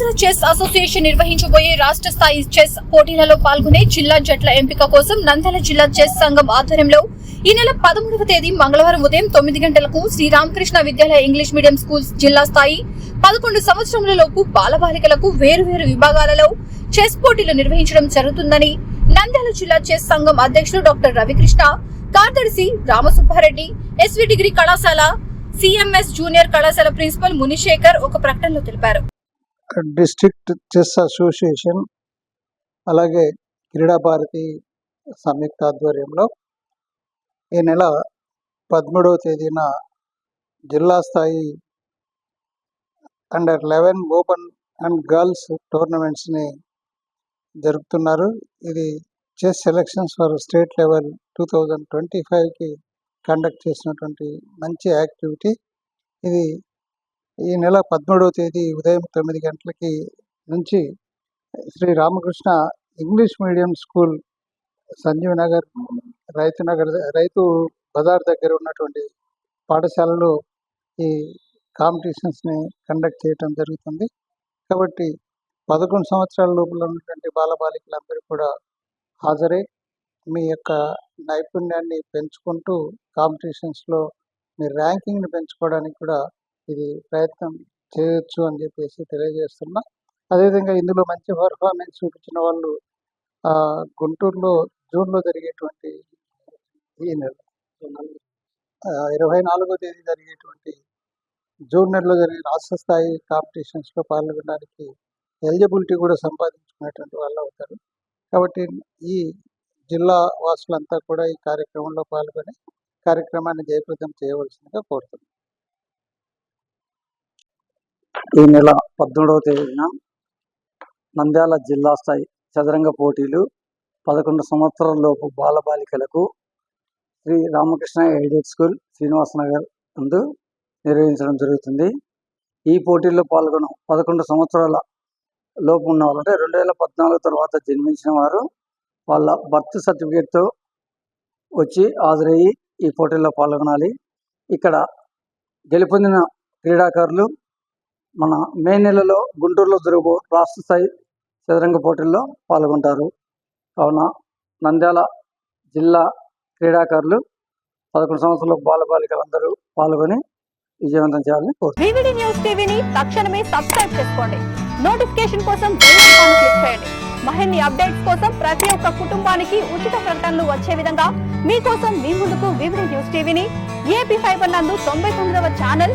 Andhra chess association నిర్వహించబోయే రాష్ట్ర స్థాయి chess పోటీలలో పాల్గొనే జిల్లా జట్ల ఎంపిక కోసం నంద్యాల జిల్లా చెస్ సంఘం ఆధ్వర్యంలో ఈ నెల పదమూడవ తేదీ మంగళవారం ఉదయం తొమ్మిది గంటలకు Sriramakrishna Vidyalaya English medium schools జిల్లా స్థాయి పదకొండు సంవత్సరములలోపు బాలబాలికలకు వేరువేరు విభాగాలలో చెస్ పోటీలు నిర్వహించడం జరుగుతుందని నంద్యాల జిల్లా చెస్ సంఘం అధ్యక్షులు డాక్టర్ రవికృష్ణ కార్యదర్శి రామసుబ్బారెడ్డి ఎస్వి డిగ్రీ కళాశాల సిఎంఎస్ జూనియర్ కళాశాల ప్రిన్సిపల్ మునిశేఖర్ ఒక ప్రకటనలో తెలిపారు. డిస్ట్రిక్ట్ చెస్ అసోసియేషన్ అలాగే క్రీడా భారతి సంయుక్త ఆధ్వర్యంలో ఈ నెల పదమూడవ తేదీన జిల్లా స్థాయి under eleven open and girls టోర్నమెంట్స్ని జరుపుతున్నారు. ఇది chess selections for state level two thousand twenty ఫైవ్కి కండక్ట్ చేసినటువంటి మంచి యాక్టివిటీ ఇది ఈ నెల పదమూడవ తేదీ ఉదయం తొమ్మిది గంటలకి నుంచి Shri Ramakrishna English medium school Sanjeev Nagar రైతు నగర్ రైతు బజార్ దగ్గర ఉన్నటువంటి పాఠశాలలో ఈ కాంపిటీషన్స్ని కండక్ట్ చేయటం జరుగుతుంది. కాబట్టి పదకొండు సంవత్సరాల లోపల ఉన్నటువంటి బాలబాలికలందరూ కూడా హాజరై. మీ యొక్క నైపుణ్యాన్ని పెంచుకుంటూ కాంపిటీషన్స్లో మీ ర్యాంకింగ్ని పెంచుకోవడానికి కూడా ఇది ప్రయత్నం చేయొచ్చు అని చెప్పేసి తెలియజేస్తున్నా. అదేవిధంగా ఇందులో మంచి పర్ఫార్మెన్స్ చూపించిన వాళ్ళు ఆ, గుంటూరులో జూన్లో జరిగేటువంటి ఈ నెల ఇరవై నాలుగో తేదీ జరిగేటువంటి జూన్ నెలలో జరిగే రాష్ట్ర స్థాయి కాంపిటీషన్స్లో పాల్గొనడానికి ఎలిజిబిలిటీ కూడా సంపాదించుకునేటువంటి వాళ్ళు అవుతారు. కాబట్టి ఈ జిల్లా వాసులంతా కూడా ఈ కార్యక్రమంలో పాల్గొని కార్యక్రమాన్ని జయప్రదం చేయవలసిందిగా కోరుతున్నాను ఈ నెల పద్మూడవ తేదీన నంద్యాల జిల్లా స్థాయి చదరంగ పోటీలు పదకొండు సంవత్సరాల లోపు బాలబాలికలకు శ్రీ రామకృష్ణ ఎయిడెడ్ స్కూల్ శ్రీనివాసనగర్ నందు నిర్వహించడం జరుగుతుంది. ఈ పోటీల్లో పాల్గొన పదకొండు సంవత్సరాల లోపు ఉన్న వాళ్ళంటే రెండు వేల పద్నాలుగు తర్వాత జన్మించిన వారు వాళ్ళ బర్త్ సర్టిఫికేట్తో వచ్చి హాజరయ్యి ఈ పోటీల్లో పాల్గొనాలి. ఇక్కడ గెలుపొందిన క్రీడాకారులు మన మే నెలలో గుంటూరులో జరుగు రాష్ట్ర స్థాయి చదరంగ పోటీల్లో పాల్గొంటారు. కావున నంద్యాల జిల్లా క్రీడాకారులు పదకొండు సంవత్సరాల బాలబాలికలందరూ పాల్గొని విజయవంతం చేయాలని కోరుతున్నాను న్యూస్ టీవీని తక్షణమే సబ్స్క్రైబ్ చేసుకోండి. నోటిఫికేషన్ కోసం క్లిక్ చేయండి. మరిన్ని అప్డేట్స్ కోసం ప్రతి ఒక్క కుటుంబానికి ఉచిత ప్రకటనలు వచ్చే విధంగా మీకోసం మీ ముందుకు వివిడి న్యూస్ టీవీని ఏపీ ఫైబర్ నందు తొంభై తొమ్మిదవ ఛానల్